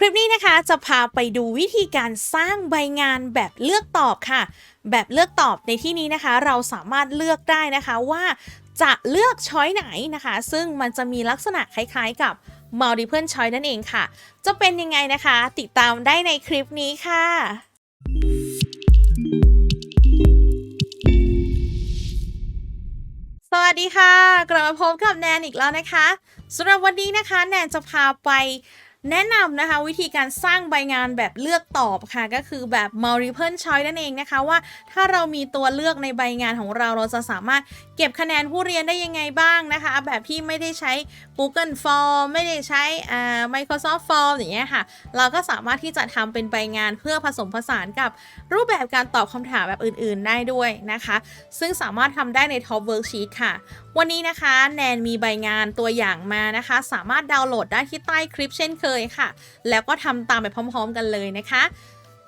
คลิปนี้นะคะจะพาไปดูวิธีการสร้างใบงานแบบเลือกตอบค่ะ แบบเลือกตอบในที่นี้นะคะ เราสามารถเลือกได้นะคะว่าจะเลือกช้อยไหนนะคะ ซึ่งมันจะมีลักษณะคล้ายๆกับ multiple choice นั่นเองค่ะ จะเป็นยังไงนะคะ ติดตามได้ในคลิปนี้ค่ะสวัสดีค่ะ กลับมาพบกับแนนอีกแล้วนะคะสำหรับวันนี้นะคะ แนนจะพาไป แนะนำนะคะวิธีการสร้างใบงานแบบเลือกตอบค่ะ ก็คือแบบ multiple choice นั่นเองนะคะว่าถ้าเรามีตัวเลือกในใบงานของเราเราจะสามารถเก็บคะแนนผู้เรียนได้ยังไงบ้างนะคะ แบบที่ไม่ได้ใช้ Google Form ไม่ได้ใช้อ่า Microsoft Form อย่างเงี้ยค่ะ เราก็สามารถที่จะทำเป็นใบงานเพื่อผสมผสานกับรูปแบบการตอบคำถามแบบอื่นๆได้ด้วยนะคะ ซึ่งสามารถทำได้ใน Top Worksheet ค่ะ วันนี้นะคะแนนมีใบงานตัวอย่างมานะคะ สามารถดาวน์โหลดได้ที่ใต้คลิปเช่นเคยค่ะ แล้วก็ทำตามไปพร้อม ๆ กันเลยนะคะ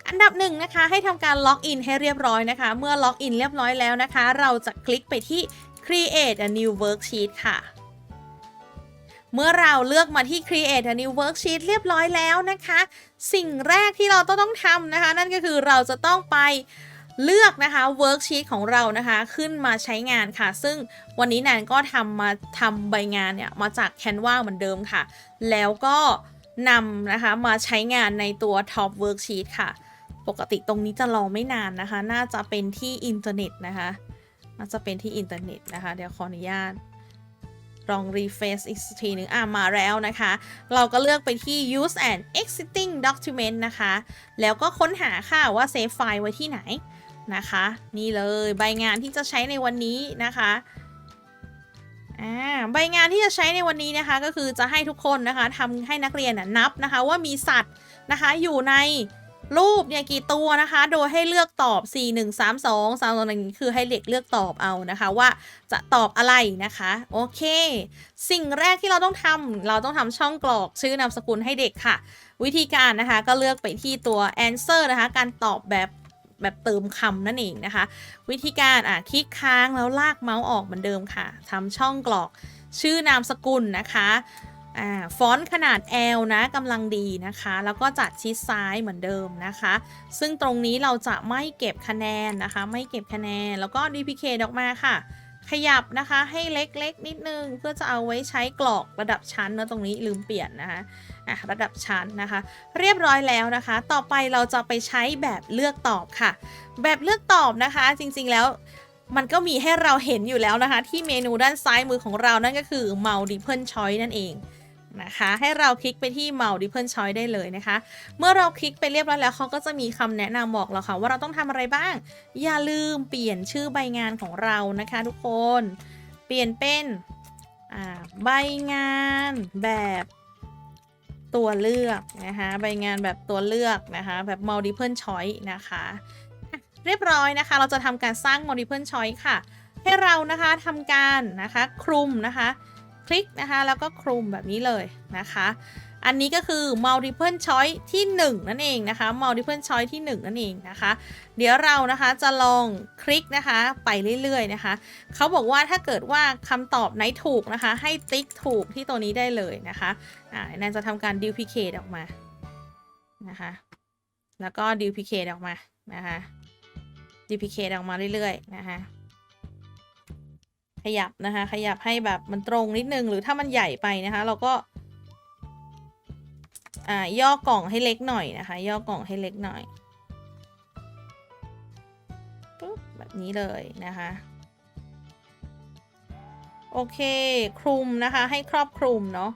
อันดับหนึ่งนะคะให้ทำการล็อกอินให้เรียบร้อยนะคะ เมื่อล็อกอินเรียบร้อยแล้วนะคะ เราจะคลิกไปที่ create a new worksheet ค่ะ เมื่อเราเลือกมาที่ create a new worksheet เรียบร้อยแล้วนะคะ สิ่งแรกที่เราต้องทำนะคะ นั่นก็คือเราจะต้องไป เลือกนะคะ worksheet ของเรานะคะ ขึ้นมาใช้งานค่ะ ซึ่งวันนี้แนนก็ทำมาทำใบงานเนี่ย มาจาก Canva เหมือนเดิมค่ะ แล้วก็นำนะคะมาใช้งานในตัว top worksheet ค่ะ ปกติตรงนี้จะรอไม่นานนะคะ น่าจะเป็นที่อินเทอร์เน็ตนะคะน่าจะเป็นที่อินเทอร์เน็ตนะคะ เดี๋ยวขออนุญาตลอง refresh อีกสักทีหนึ่งอะมาแล้วนะคะ เราก็เลือกไปที่ use and existing document นะคะ แล้วก็ค้นหาค่ะว่า save file ไว้ที่ไหน นะคะ นี่เลยใบงานที่จะใช้ในวันนี้นะคะอ่าใบงานที่จะใช้ในวันนี้นะคะก็คือจะให้ทุกคนนะคะทำให้นักเรียนนับนะคะว่ามีสัตว์นะคะอยู่ในรูปเนี่ยกี่ตัวนะคะ โดยให้เลือกตอบ 4 1 3 2 3 2 1คือให้เด็กเลือกตอบเอานะคะว่าจะตอบอะไรนะคะโอเค สิ่งแรกที่เราต้องทำเราต้องทำช่องกรอกชื่อนามสกุลให้เด็กค่ะ วิธีการนะคะก็เลือกไปที่ตัว answer นะคะ การตอบแบบ แบบเติมคำนั่นเองนะคะ วิธีการอะคลิกค้างแล้วลากเมาส์ออกเหมือนเดิมค่ะทำช่องกรอกชื่อนามสกุลนะคะอ่าฟอนต์ขนาด L นะกำลังดีนะคะ แล้วก็จัดชิดซ้ายเหมือนเดิมนะคะ ซึ่งตรงนี้เราจะไม่เก็บคะแนนนะคะ ไม่เก็บคะแนนแล้วก็ duplicate ออกมาค่ะ ขยับนะคะให้เล็กๆนิดนึง เพื่อจะเอาไว้ใช้กรอกระดับชั้นเนอะตรงนี้ลืมเปลี่ยนนะคะ อะระดับชั้นนะคะ เรียบร้อยแล้วนะคะ ต่อไปเราจะไปใช้แบบเลือกตอบค่ะ แบบเลือกตอบนะคะ จริงๆแล้วมันก็มีให้เราเห็นอยู่แล้วนะคะ ที่เมนูด้านซ้ายมือของเรานั่นก็คือ multiple choice นั่นเองนะคะให้เราคลิกไปที่ multiple choice ได้เลยนะคะ เมื่อเราคลิกไปเรียบร้อยแล้วเขาก็จะมีคำแนะนำบอกเราค่ะ ว่าเราต้องทำอะไรบ้าง อย่าลืมเปลี่ยนชื่อใบงานของเรานะคะ ทุกคน เปลี่ยนเป็นใบงานแบบ ตัวเลือกนะคะใบงานแบบตัวเลือกนะคะแบบ multiple choice นะคะเรียบร้อยนะคะ เราจะทำการสร้าง multiple choice ค่ะ ให้เรานะคะทำการนะคะคลุมนะคะ คลิกนะคะแล้วก็คลุมแบบนี้เลยนะคะ อันนี้ก็คือ multiple choice ที่ 1 นั่นเองนะคะ multiple choice ที่ 1 นั่นเองนะคะ เดี๋ยวเรานะคะจะลองคลิกนะคะไปเรื่อยๆนะคะเขาบอกว่าถ้าเกิดว่าคำตอบไหนถูกนะคะ ให้ติ๊กถูกที่ตัวนี้ได้เลยนะคะอ่าแนนจะทำการ duplicate ออกมานะคะ แล้วก็ duplicate ออกมานะคะ duplicate ออกมาเรื่อยๆนะคะขยับนะคะ ขยับให้แบบมันตรงนิดนึง หรือถ้ามันใหญ่ไปนะคะ เราก็ อ่าย่อกล่องให้เล็กหน่อยนะคะ ย่อกล่องให้เล็กหน่อยปุ๊บแบบนี้เลยนะคะ โอเค คลุมนะคะให้ครอบคลุมเนาะ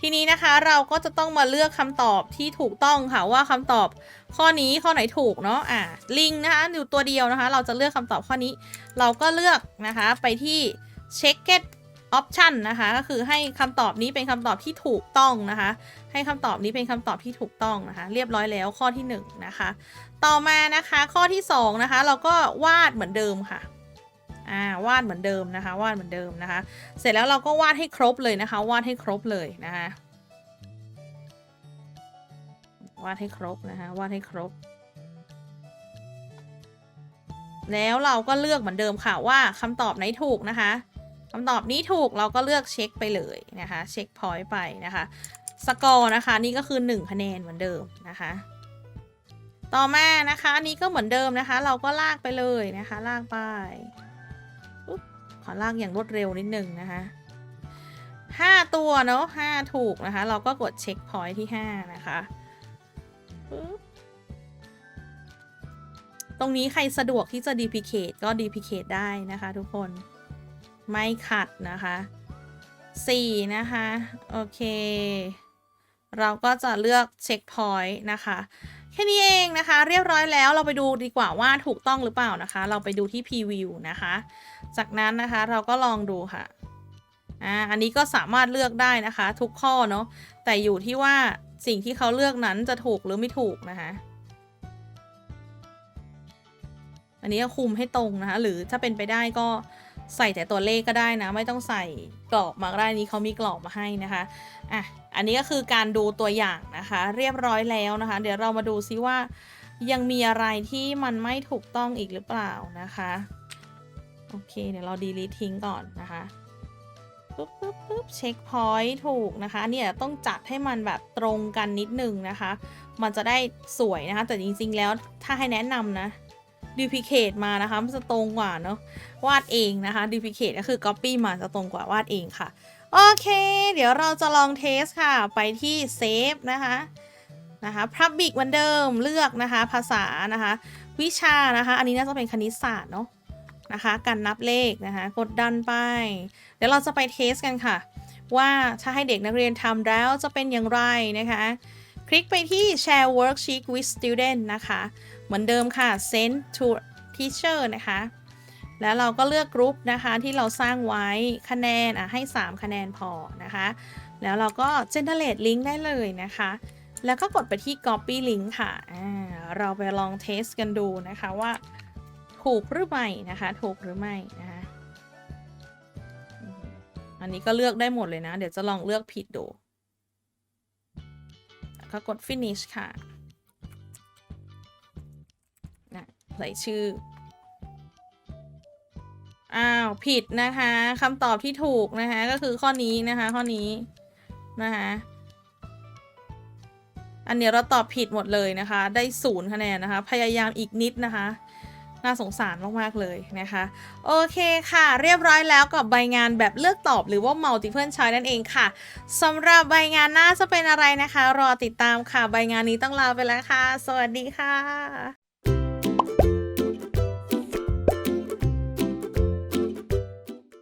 ทีนี้นะคะเราก็จะต้องมาเลือกคำตอบที่ถูกต้องค่ะว่าคำตอบข้อนี้ข้อไหนถูกเนาะอ่าลิงนะคะอยู่ตัวเดียวนะคะ เราจะเลือกคำตอบข้อนี้ เราก็เลือกนะคะไปที่ checked option นะคะก็คือให้คำตอบนี้เป็นคำตอบที่ถูกต้องนะคะ ให้คำตอบนี้เป็นคำตอบที่ถูกต้องนะคะ เรียบร้อยแล้วข้อที่1นงนะคะ ต่อมานะคะข้อที่2นะคะเราก็วาดเหมือนเดิมค่ะอ่าวาดเหมือนเดิมนะคะ วาดเหมือนเดิมนะคะ เสร็จแล้วเราก็วาดให้ครบเลยนะคะ วาดให้ครบเลยนะคะวาดให้ครบนะคะวาดให้ครบ แล้วเราก็เลือกเหมือนเดิมค่ะว่าคำตอบไหนถูกนะคะ คำตอบนี้ถูกเราก็เลือกเช็คไปเลยนะคะ เช็คพอยต์ไปนะคะ สกอร์นะคะนี่ก็คือ 1 คะแนนเหมือนเดิมนะคะ ต่อมานะคะอันนี้ก็เหมือนเดิมนะคะ เราก็ลากไปเลยนะคะ ลากไปอุ๊บขอลากอย่างรวดเร็วนิดนึงนะคะห้าตัวเนาะห้าถูกนะคะ เราก็กดเช็คพอยท์ที่ห้านะคะตรงนี้ใครสะดวกที่จะ duplicate ก็ duplicate ได้นะคะทุกคน ไม่ขัดนะคะสี่นะคะ โอเค เราก็จะเลือกเช็คพอยต์นะคะ แค่นี้เองนะคะ เรียบร้อยแล้วเราไปดูดีกว่าว่าถูกต้องหรือเปล่านะคะ เราไปดูที่ preview นะคะ จากนั้นนะคะเราก็ลองดูค่ะอ่าอันนี้ก็สามารถเลือกได้นะคะ ทุกข้อเนาะแต่อยู่ที่ว่าสิ่งที่เขาเลือกนั้นจะถูกหรือไม่ถูกนะคะอันนี้ก็คุมให้ตรงนะคะ หรือถ้าเป็นไปได้ก็ ใส่แต่ตัวเลขก็ได้นะ ไม่ต้องใส่กรอบมาก็ได้นี้เขามีกรอบมาให้นะคะอะอันนี้ก็คือการดูตัวอย่างนะคะ เรียบร้อยแล้วนะคะ เดี๋ยวเรามาดูซิว่า ยังมีอะไรที่มันไม่ถูกต้องอีกหรือเปล่านะคะโอเคเดี๋ยวเรา delete ทิ้งก่อนนะคะปุ๊บปุ๊บปุ๊บเช็คพอยต์ถูกนะคะเนี่ยต้องจัดให้มันแบบตรงกันนิดนึงนะคะ มันจะได้สวยนะคะ แต่จริงๆแล้วถ้าให้แนะนำนะ duplicate มานะคะมันจะตรงกว่าเนาะวาดเองนะคะ duplicate ก็คือ copy มาจะตรงกว่าวาดเองค่ะ โอเค เดี๋ยวเราจะลองเทสค่ะ ไปที่ save นะคะนะคะ public เหมือนเดิมเลือกนะคะ ภาษานะคะ วิชานะคะ อันนี้น่าจะเป็นคณิตศาสตร์เนาะนะคะการนับเลขนะคะ กดดันไป เดี๋ยวเราจะไปเทสกันค่ะ ว่าถ้าให้เด็กนักเรียนทำแล้วจะเป็นอย่างไรนะคะ คลิกไปที่ share worksheet with student นะคะ เหมือนเดิมค่ะ send to teacher นะคะ แล้วเราก็เลือกกรุ๊ปนะคะที่เราสร้างไว้คะแนนอะให้ 3 คะแนนพอนะคะ แล้วเราก็ generate link ได้เลยนะคะ แล้วก็กดไปที่ copy link ค่ะอ่าเราไปลองเทสกันดูนะคะว่าถูกหรือไม่นะคะ ถูกหรือไม่นะคะอันนี้ก็เลือกได้หมดเลยนะ เดี๋ยวจะลองเลือกผิดดู แล้วก็กด finish ค่ะ ใส่ชื่อ อ้าว ผิดนะคะคำตอบที่ถูกนะคะ ก็คือข้อนี้นะคะ ข้อนี้นะคะอันนี้เราตอบผิดหมดเลยนะคะ ได้ศูนย์คะแนนนะคะ พยายามอีกนิดนะคะ น่าสงสารมากๆเลยนะคะ โอเคค่ะ เรียบร้อยแล้วกับใบงานแบบเลือกตอบหรือว่า multiple choice นั่นเองค่ะสำหรับใบงานหน้าจะเป็นอะไรนะคะ รอติดตามค่ะ ใบงานนี้ต้องลาไปแล้วค่ะ สวัสดีค่ะ